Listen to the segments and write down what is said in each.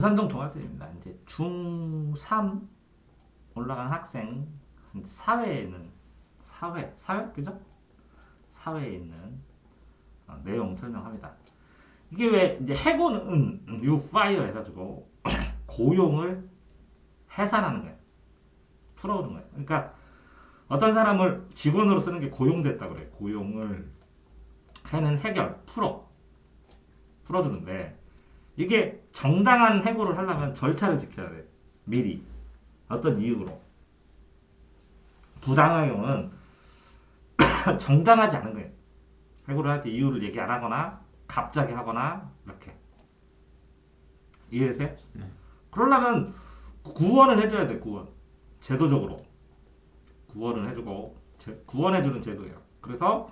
산동 동아쌤입니다. 이제 중3 올라간 학생 이제 사회에 는 사회 사회 그죠? 사회에 있는 어, 내용 설명합니다. 이게 왜 이제 해고는 you fire 해가지고 고용을 해산하는 거예요. 풀어오는 거예요. 그러니까 어떤 사람을 직원으로 쓰는 게 고용됐다 그래. 고용을 해는 해결 풀어 풀어주는데 이게 정당한 해고를 하려면 절차를 지켜야 돼. 미리. 어떤 이유로. 부당한 경우는 정당하지 않은 거예요. 해고를 할 때 이유를 얘기 안 하거나 갑자기 하거나 이렇게. 이해되세요? 네. 그러려면 구원을 해줘야 돼. 구원. 제도적으로. 구원을 해주고 제- 구원해주는 제도예요. 그래서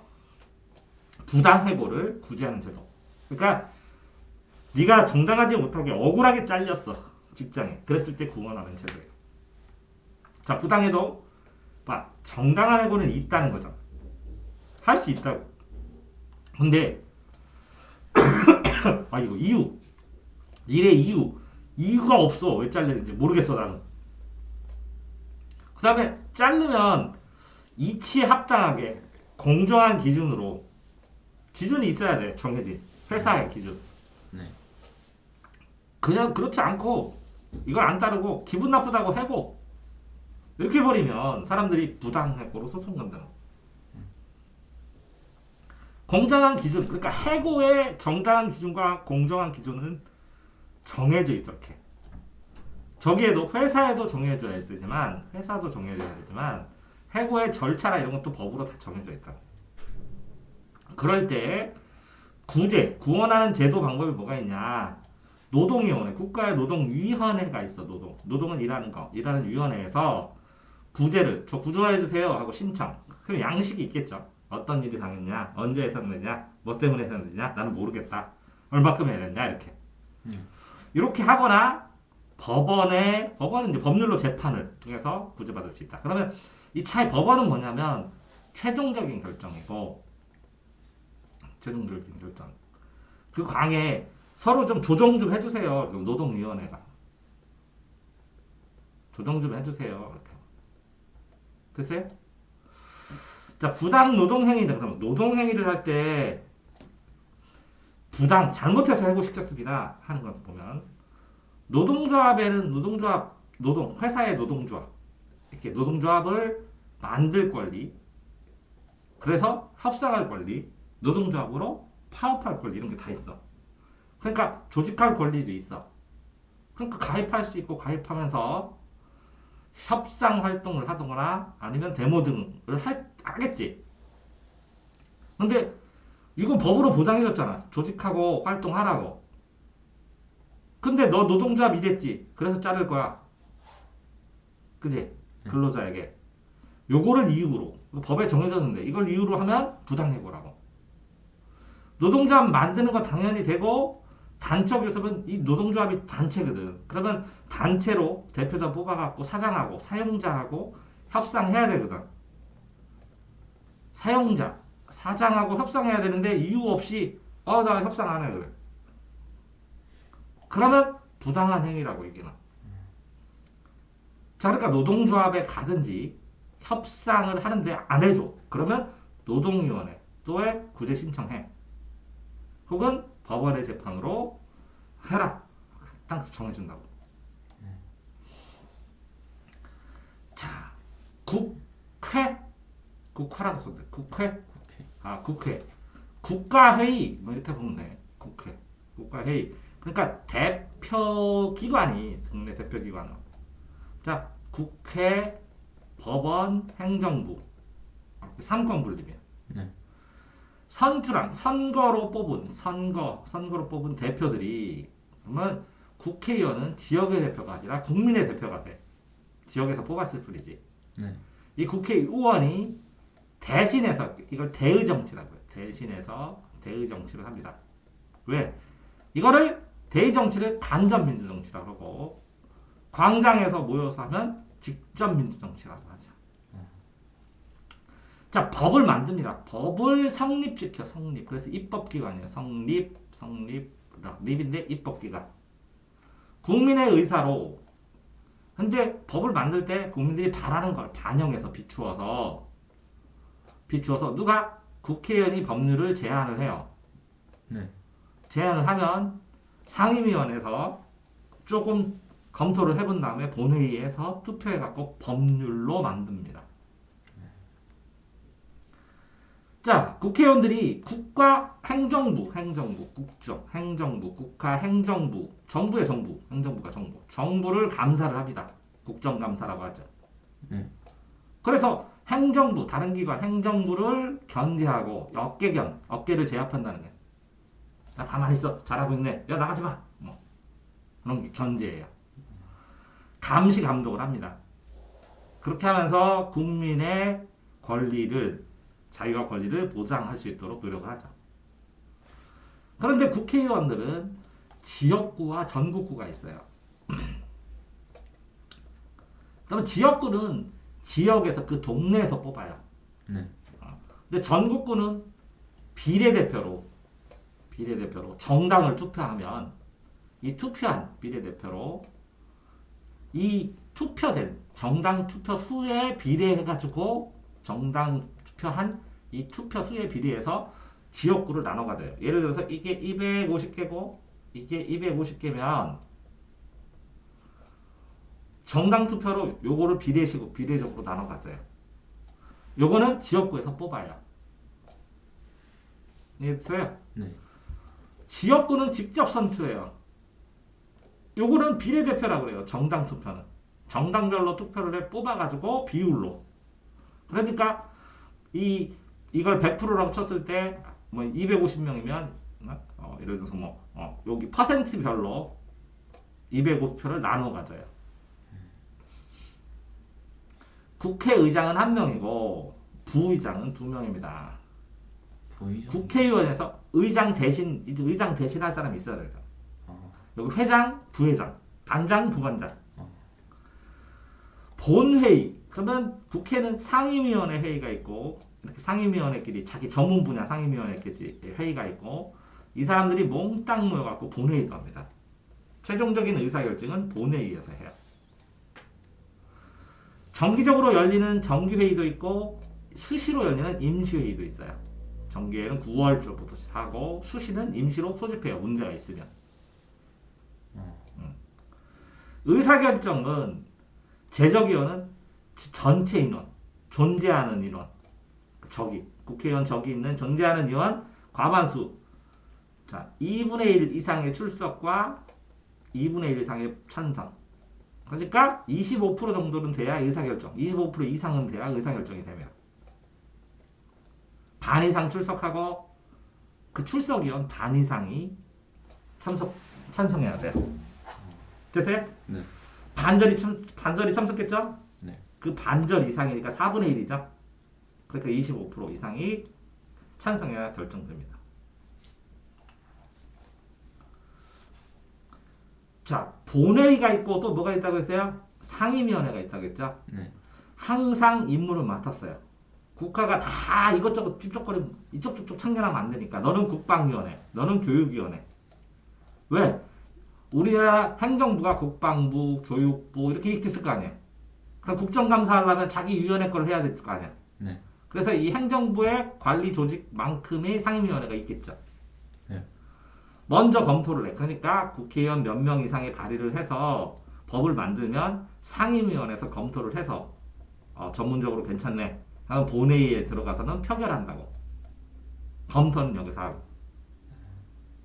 부당 해고를 구제하는 제도. 그러니까 네가 정당하지 못하게 억울하게 잘렸어 직장에. 그랬을 때 구원하는 제도예요. 자 부당해도 봐 정당한 해고는 있다는 거잖아 할 수 있다고. 근데 아 이거 이유. 일의 이유. 이유가 없어. 왜 잘렸는지 모르겠어 나는. 그 다음에 자르면 이치에 합당하게 공정한 기준으로 기준이 있어야 돼 정해진. 회사의 기준. 네. 그냥 그렇지 않고 이걸 안 따르고 기분 나쁘다고 해고 이렇게 버리면 사람들이 부당 해고로 소송 건다는 거. 공정한 기준 그러니까 해고의 정당한 기준과 공정한 기준은 정해져 있렇게 저기에도 회사에도 정해져야 되지만 회사도 정해져야 되지만 해고의 절차나 이런 것도 법으로 다 정해져 있다. 그럴 때 구제 구원하는 제도 방법이 뭐가 있냐? 노동위원회, 국가의 노동위원회가 있어. 노동. 노동은 일하는 거. 일하는 위원회에서 구제를 저 구조해 주세요 하고 신청. 그럼 양식이 있겠죠. 어떤 일이 당했냐, 언제 해산됐냐, 뭐 때문에 해산됐냐, 나는 모르겠다. 얼마큼 해야 되냐 이렇게. 이렇게 하거나 법원에 법원은 이제 법률로 재판을 통해서 구제받을 수 있다. 그러면 이 차이 법원은 뭐냐면 최종적인 결정이고 최종적인 결정. 그 광에 서로 좀 조정 좀 해주세요. 노동위원회가 조정 좀 해주세요. 이렇게. 됐어요? 자 부당 노동행위다. 그럼 노동행위를 할 때 부당 잘못해서 해고시켰습니다 하는 것 보면 노동조합에는 노동조합 노동 회사의 노동조합 이렇게 노동조합을 만들 권리 그래서 협상할 권리 노동조합으로 파업할 권리 이런 게 다 있어. 그러니까 조직할 권리도 있어. 그러니까 가입할 수 있고 가입하면서 협상 활동을 하거나 아니면 데모 등을 할, 하겠지. 근데 이건 법으로 보장해줬잖아. 조직하고 활동하라고. 근데 너 노동조합 이랬지. 그래서 자를 거야. 그지? 근로자에게. 요거를 이유로 법에 정해졌는데 이걸 이유로 하면 부당해고라고. 노동조합 만드는 거 당연히 되고 단체 교섭은 이 노동조합이 단체거든. 그러면 단체로 대표자 뽑아갖고 사장하고 사용자하고 협상해야 되거든. 사용자, 사장하고 협상해야 되는데 이유 없이 어 나 협상 안 해 그래. 그러면 부당한 행위라고 얘기는. 자 그러니까 노동조합에 가든지 협상을 하는데 안 해줘. 그러면 노동위원회 또에 구제 신청해. 혹은 법원의 재판으로 해라. 딱 정해준다고. 자, 국회, 국회라고 썼는데 국회, 국회. 아 국회, 국가회의 뭐 이렇게 보면 돼. 국회, 국가회의. 그러니까 대표 기관이 국내 대표 기관은 자 국회, 법원, 행정부 삼권 분립이야. 네. 선출한 선거로 뽑은 선거 선거로 뽑은 대표들이 그러면 국회의원은 지역의 대표가 아니라 국민의 대표가 돼. 지역에서 뽑았을 뿐이지. 네. 이 국회의원이 대신해서 이걸 대의 정치라고 해요. 대신해서 대의 정치를 합니다. 왜? 이거를 대의 정치를 간접 민주 정치라고 하고 광장에서 모여서 하면 직접 민주 정치라고 자, 법을 만듭니다. 법을 성립시켜, 성립. 그래서 입법기관이에요. 성립, 성립, 립인데 입법기관. 국민의 의사로 근데 법을 만들 때 국민들이 바라는 걸 반영해서 비추어서 비추어서 누가 국회의원이 법률을 제안을 해요. 네. 제안을 하면 상임위원회에서 조금 검토를 해본 다음에 본회의에서 투표해갖고 법률로 만듭니다. 자, 국회의원들이 국가 행정부, 행정부, 국정, 행정부, 국가 행정부, 정부의 정부, 행정부가 정부, 정부를 감사를 합니다. 국정감사라고 하죠. 네. 그래서 행정부, 다른 기관 행정부를 견제하고 어깨견, 어깨를 제압한다는 거예요. 나 가만히 있어, 잘하고 있네. 야 나가지 마. 뭐 그런 게 견제예요. 감시 감독을 합니다. 그렇게 하면서 국민의 권리를 자유와 권리를 보장할 수 있도록 노력을 하죠. 그런데 국회의원들은 지역구와 전국구가 있어요. 그러면 지역구는 지역에서 그 동네에서 뽑아요. 네. 근데 전국구는 비례대표로 비례대표로 정당을 투표하면 이 투표한 비례대표로 이 투표된 정당 투표 수에 비례해 가지고 정당 투표한 이 투표 수에 비례해서 지역구를 나눠 가져요. 예를 들어서 이게 250개고 이게 250개면 정당 투표로 요거를 비례식으로 비례적으로 나눠 가져요. 요거는 지역구에서 뽑아요. 이해됐어요? 네. 지역구는 직접 선출해요. 요거는 비례대표라고 그래요. 정당 투표는. 정당별로 투표를 해 뽑아가지고 비율로. 그러니까 이 이걸 100%라고 쳤을 때 뭐 250명이면 어, 예를 들어서 뭐 어, 여기 퍼센트별로 250표를 나눠 가져요. 국회의장은 한 명이고 부의장은 두 명입니다. 보이죠? 국회의원에서 의장 대신 이제 의장 대신 할 사람이 있어야 돼요. 어. 여기 회장, 부회장, 반장, 부반장. 어. 본회의 그러면 국회는 상임위원회 회의가 있고 이렇게 상임위원회끼리 자기 전문 분야 상임위원회끼리 회의가 있고 이 사람들이 몽땅 모여갖고 본회의도 합니다. 최종적인 의사결정은 본회의에서 해요. 정기적으로 열리는 정기회의도 있고 수시로 열리는 임시회의도 있어요. 정기회의는 9월 초부터 하고 수시는 임시로 소집해요. 문제가 있으면. 어. 음. 의사결정은 제적위원은 전체 인원, 존재하는 인원, 적이 국회의원 적이 있는 존재하는 의원 과반수. 자, 2분의 1 이상의 출석과 2분의 1 이상의 찬성. 그러니까 25% 정도는 돼야 의사결정, 25% 이상은 돼야 의사결정이 되면. 반 이상 출석하고 그 출석위원 반 이상이 참석 찬성해야 돼요. 됐어요? 네. 반절이 참 반절이 참석했죠? 네. 그 반절 이상이니까 4분의 1이죠. 그러니까 25% 이상이 찬성해야 결정됩니다. 자, 본회의가 있고 또 뭐가 있다고 했어요? 상임위원회가 있다고 했죠? 네. 항상 임무를 맡았어요. 국가가 다 이것저것 찝쩍거리 이쪽 저쪽 참견하면 안 되니까 너는 국방위원회, 너는 교육위원회. 왜? 우리나라 행정부가 국방부, 교육부 이렇게 있을 거 아니에요. 그럼 국정감사 하려면 자기 위원회 걸 해야 될 거 아니야. 네. 그래서 이 행정부의 관리 조직만큼의 상임위원회가 있겠죠. 네. 먼저 검토를 해. 그러니까 국회의원 몇 명 이상의 발의를 해서 법을 만들면 상임위원회에서 검토를 해서 어, 전문적으로 괜찮네. 그럼 본회의에 들어가서는 표결한다고. 검토는 여기서 하고.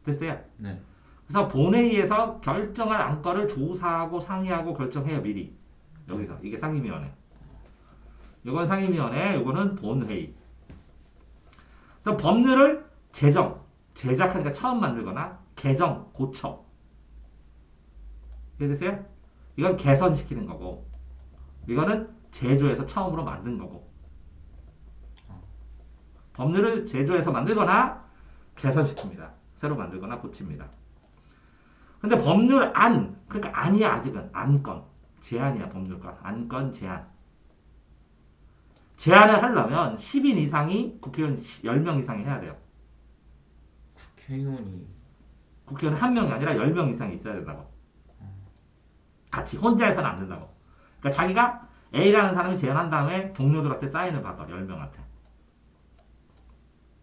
됐어요? 네. 그래서 본회의에서 결정할 안건을 조사하고 상의하고 결정해요 미리 여기서. 이게 상임위원회. 이건 상임위원회 이거는 본회의. 그래서 법률을 제정 제작하니까 처음 만들거나 개정 고쳐 이해되세요? 이건 개선시키는 거고. 이거는 제조해서 처음으로 만든 거고. 법률을 제조해서 만들거나 개선시킵니다. 새로 만들거나 고칩니다. 근데 법률 안 그러니까 아니야 아직은. 안건 제한이야 법률과 안건 제한 제한을 하려면 10인 이상이 국회의원 10명 이상이 해야 돼요 국회의원이 국회의원 한 명이 아니라 10명 이상이 있어야 된다고 같이 혼자 해서는 안 된다고. 그러니까 자기가 A라는 사람이 제안한 다음에 동료들한테 사인을 받아 10명한테.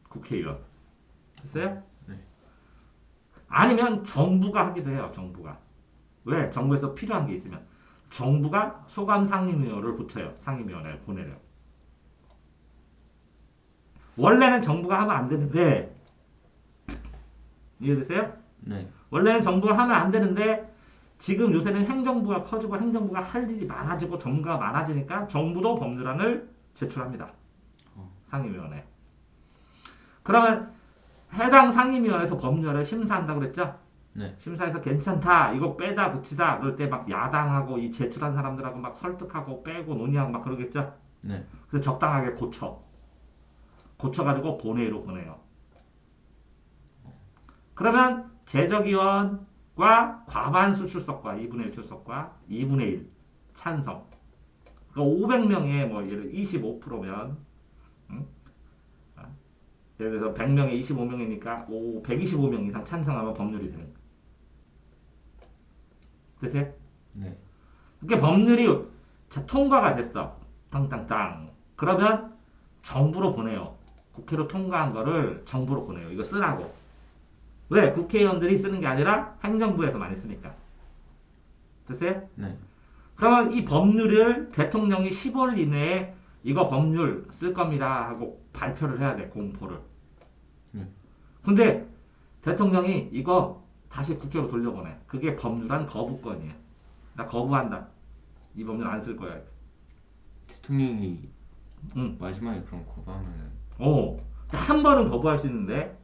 국회의원. 됐어요? 네. 아니면 정부가 하기도 해요. 정부가. 왜? 정부에서 필요한 게 있으면 정부가 소감 상임위원회를 붙여요. 상임위원회를 보내려. 원래는 정부가 하면 안 되는데 이해되세요? 네. 원래는 정부가 하면 안 되는데 지금 요새는 행정부가 커지고 행정부가 할 일이 많아지고 전문가가 많아지니까 정부도 법률안을 제출합니다. 어. 상임위원회. 그러면 해당 상임위원회에서 법률을 심사한다고 그랬죠? 네. 심사해서 괜찮다, 이거 빼다 붙이다 그럴 때 막 야당하고 이 제출한 사람들하고 막 설득하고 빼고 논의하고 막 그러겠죠? 네. 그래서 적당하게 고쳐. 고쳐가지고 본회의로 보내요. 그러면 제적위원과 과반수 출석과 2분의 1 출석과 2분의 1 찬성. 그러니까 500명에 뭐 예를 25%면 응? 아, 예를 들어서 100명에 25명이니까 5, 125명 이상 찬성하면 법률이 되는 거예요. 됐어요? 네. 이렇게 법률이 자, 통과가 됐어. 땅땅땅. 그러면 정부로 보내요. 국회로 통과한 거를 정부로 보내요. 이거 쓰라고. 왜? 국회의원들이 쓰는 게 아니라 행정부에서 많이 쓰니까. 됐어요? 네. 그러면 이 법률을 대통령이 10월 이내에 이거 법률 쓸 겁니다 하고 발표를 해야 돼. 공포를. 네. 근데 대통령이 이거 다시 국회로 돌려보내. 그게 법률안 거부권이에요. 나 거부한다. 이 법률 안 쓸 거야. 대통령이 응. 마지막에 그럼 거부하면은 어, 한 번은 거부할 수 있는데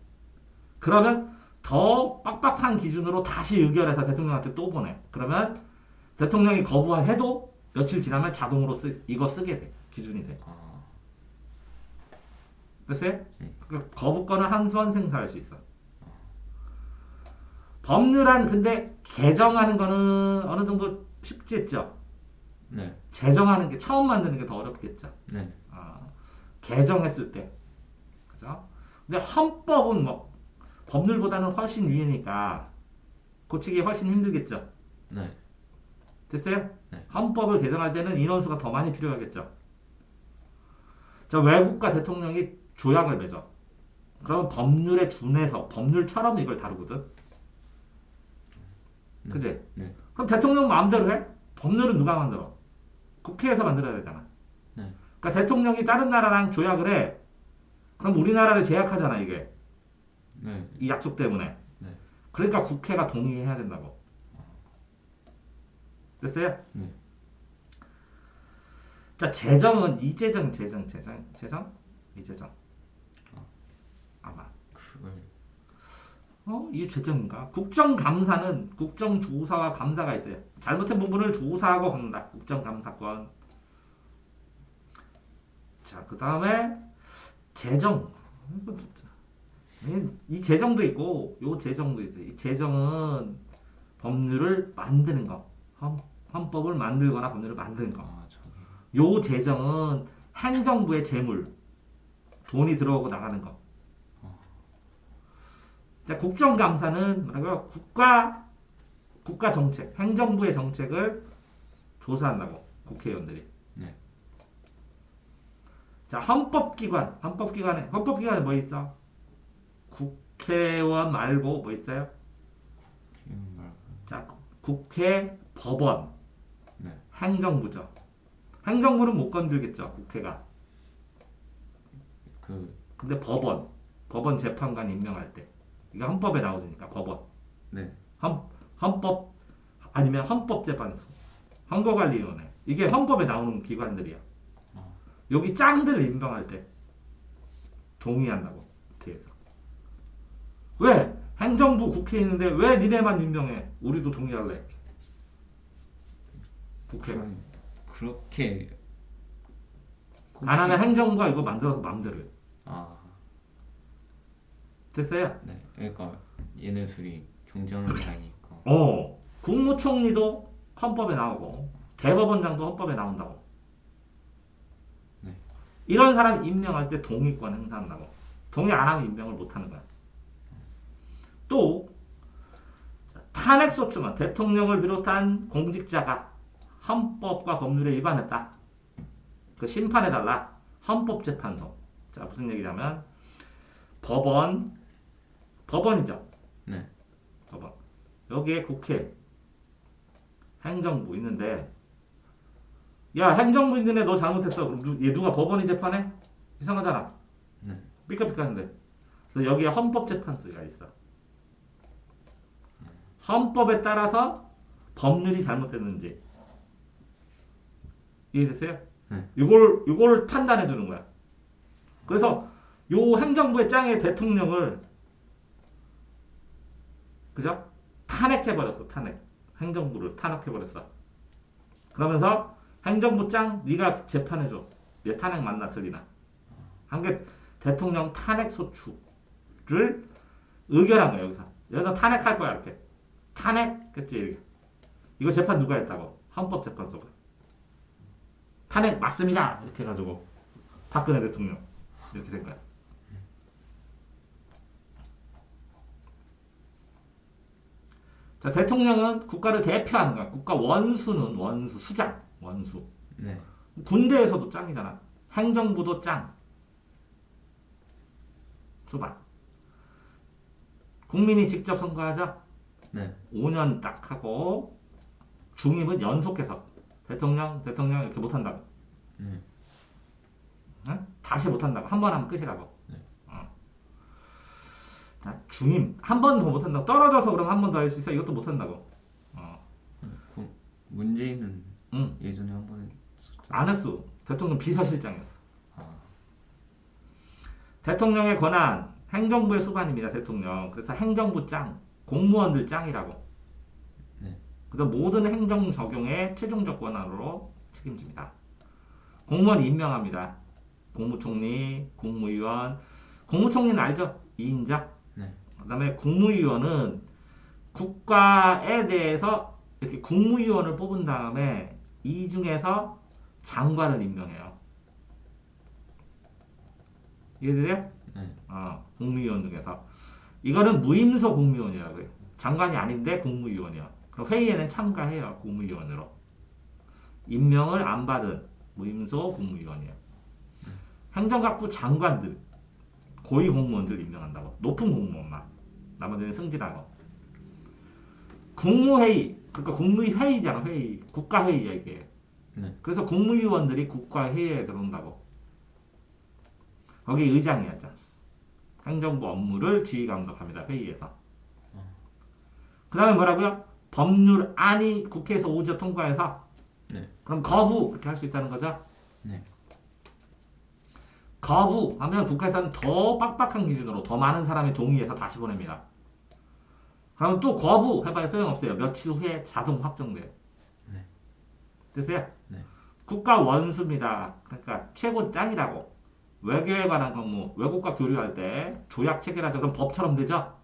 그러면 더 빡빡한 기준으로 다시 의결해서 대통령한테 또 보내. 그러면 대통령이 거부해도 며칠 지나면 자동으로 쓰, 이거 쓰게 돼. 기준이 돼. 아 됐어요? 네. 그 거부권을 한번 생사할 수 있어. 법률안 근데 개정하는 거는 어느 정도 쉽지 했죠. 네. 제정하는 게 처음 만드는 게 더 어렵겠죠. 네. 아, 개정했을 때. 그죠? 근데 헌법은 뭐 법률보다는 훨씬 위니까 고치기 훨씬 힘들겠죠. 네. 됐어요? 네. 헌법을 개정할 때는 인원수가 더 많이 필요하겠죠. 자, 외국과 대통령이 조약을 맺어. 그러면 법률에 준해서 법률처럼 이걸 다루거든. 네. 그지? 네. 그럼 대통령 마음대로 해? 법률은 누가 만들어? 국회에서 만들어야 되잖아. 네. 그러니까 대통령이 다른 나라랑 조약을 해. 그럼 우리나라를 제약하잖아 이게 네. 이 약속 때문에. 네. 그러니까 국회가 동의해야 된다고. 됐어요? 네. 자 재정은 이재정 재정 재정 재정 이재정 아마 그걸 어 이게 재정인가? 국정감사는 국정조사와 감사가 있어요. 잘못된 부분을 조사하고 갑니다. 국정감사권. 자, 그 다음에 재정. 이- 이 재정도 있고 요 재정도 있어요. 이 재정은 법률을 만드는 거, 헌, 헌법을 만들거나 법률을 만드는 거. 아요 재정은 행정부의 재물, 돈이 들어오고 나가는 거. 자, 국정감사는 뭐라고요? 국가 국가 정책, 행정부의 정책을 조사한다고 국회의원들이. 네. 자, 헌법기관, 헌법기관에 헌법기관에 뭐 있어? 국회의원 말고 뭐 있어요? 자, 국회, 법원, 네. 행정부죠. 행정부는 못 건들겠죠, 국회가. 그 근데 법원, 법원 재판관 임명할 때 이게 헌법에 나오니까 법원, 네. 헌, 헌법 아니면 헌법재판소, 헌거관리위원회 이게 헌법에 나오는 기관들이야. 어. 여기 짱들 임명할 때 동의한다고 국회에서. 왜 행정부 국회에 있는데 왜 니네만 임명해? 우리도 동의할래. 그럼 그렇게 안 하면 행정부가 이거 만들어서 마음대로 해. 아 됐어요? 네. 그러니까 얘네 둘이 경쟁을 다니까 어, 국무총리도 헌법에 나오고 대법원장도 헌법에 나온다고. 네. 이런 사람 임명할 때 동의권 행사한다고. 동의 안 하면 임명을 못 하는 거야. 또 자, 탄핵 소추는 대통령을 비롯한 공직자가 헌법과 법률에 위반했다. 그 심판해 달라. 헌법재판소. 자 무슨 얘기냐면 법원 법원이죠. 네. 법원 여기에 국회 행정부 있는데 야 행정부 있는데 너 잘못했어. 그럼 누, 얘 누가 법원이 재판해? 이상하잖아. 네. 삐까삐까한데. 그래서 여기에 헌법재판소가 있어. 헌법에 따라서 법률이 잘못됐는지 이해됐어요? 네. 이걸 이걸 판단해 주는 거야. 그래서 요 행정부의 짱의 대통령을 그죠? 탄핵해 버렸어. 탄핵. 행정부를 탄핵해 버렸어. 그러면서 행정부 짱 네가 재판해 줘. 얘 탄핵 맞나 틀리나. 한게 대통령 탄핵 소추를 의결한 거야 여기서. 여기서 탄핵할 거야 이렇게. 탄핵 그치 이렇게. 이거 재판 누가 했다고? 헌법재판소가. 탄핵 맞습니다 이렇게 해가지고 박근혜 대통령 이렇게 된 거야. 자 대통령은 국가를 대표하는 거야. 국가 원수는 원수 수장 원수. 네. 군대에서도 짱이잖아. 행정부도 짱. 수반. 국민이 직접 선거하죠. 네. 5년 딱 하고 중임은 연속해서 대통령 대통령 이렇게 못한다고. 네. 응? 다시 못한다고. 한 번 하면 끝이라고. 자, 중임 한 번 더 못한다고. 떨어져서 그럼 한 번 더 할 수 있어. 이것도 못한다고. 어. 그 문재인은 응. 예전에 한 번에 썼죠. 안 했어. 대통령 비서실장이었어. 아. 대통령의 권한 행정부의 수반입니다. 대통령. 그래서 행정부 짱, 공무원들 짱이라고. 네. 그래서 모든 행정 적용의 최종적 권한으로 책임집니다. 공무원 임명합니다. 국무총리, 국무위원. 국무총리는 알죠? 2인자. 네. 그다음에 국무위원은 국가에 대해서 이렇게 국무위원을 뽑은 다음에 이 중에서 장관을 임명해요. 이해돼요? 네. 어, 국무위원 중에서 이거는 무임소 국무위원이라고 해요. 장관이 아닌데 국무위원이요. 그럼 회의에는 참가해요. 국무위원으로. 임명을 안 받은 무임소 국무위원이에요. 행정각부 장관들, 고위 공무원들 임명한다고. 높은 공무원만. 나머지는 승진하고. 국무회의, 그러니까 국무회의잖아. 회의, 국가회의야 이게. 네. 그래서 국무위원들이 국가회의에 들어온다고. 거기 의장이었죠. 행정부 업무를 지휘 감독합니다. 회의에서. 그 다음에 뭐라고요? 법률안이 국회에서 오죠 통과해서. 네. 그럼 거부 이렇게 할 수 있다는 거죠. 네. 거부하면 국회에서는 더 빡빡한 기준으로 더 많은 사람이 동의해서 다시 보냅니다. 그러면 또 거부 해봐야 소용없어요. 며칠 후에 자동 확정돼요. 네. 됐어요? 네. 국가 원수입니다. 그러니까 최고 짱이라고. 외교에 관한 업무, 외국과 교류할 때 조약 체결하죠. 그럼 법처럼 되죠?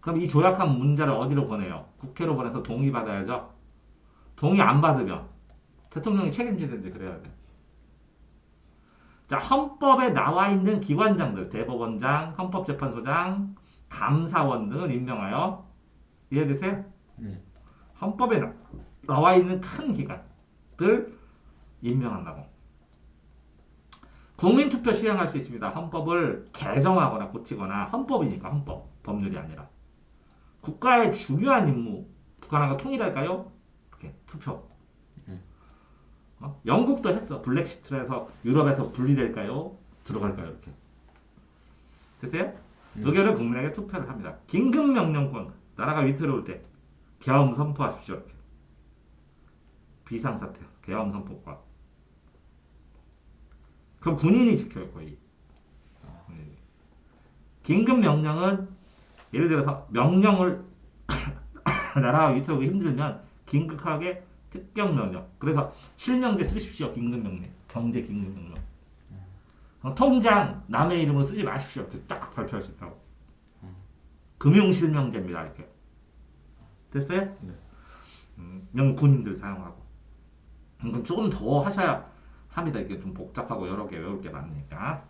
그럼 이 조약한 문자를 어디로 보내요? 국회로 보내서 동의 받아야죠. 동의 안 받으면 대통령이 책임지든지 그래야 돼. 자, 헌법에 나와 있는 기관장들, 대법원장, 헌법재판소장, 감사원 등을 임명하여 이해되세요? 네. 헌법에 나- 나와 있는 큰 기관들 임명한다고. 국민투표 시행할 수 있습니다. 헌법을 개정하거나 고치거나 헌법이니까 헌법, 법률이 아니라 국가의 중요한 임무, 북한하고 통일할까요? 이렇게 투표. 음. 어? 영국도 했어. 블랙시트로 해서 유럽에서 분리될까요? 들어갈까요? 이렇게. 됐어요? 음. 의결을 국민에게 투표를 합니다. 긴급 명령권, 나라가 위태로울 때 계엄 선포하십시오. 비상사태, 계엄 선포권. 그럼 군인이 지켜요 거의. 군인이. 긴급 명령은 예를 들어서 명령을 나라가 위태로우기 힘들면 긴급하게 특경 명령. 그래서 실명제 쓰십시오. 긴급 명령, 경제 긴급 명령. 어, 통장 남의 이름으로 쓰지 마십시오. 이렇게 딱 발표할 수 있다고. 금융실명제입니다. 이렇게. 됐어요? 네. 음, 이건 군인들 사용하고. 이건 조금 더 하셔야 합니다. 이게 좀 복잡하고 여러 개 외울 게 많으니까.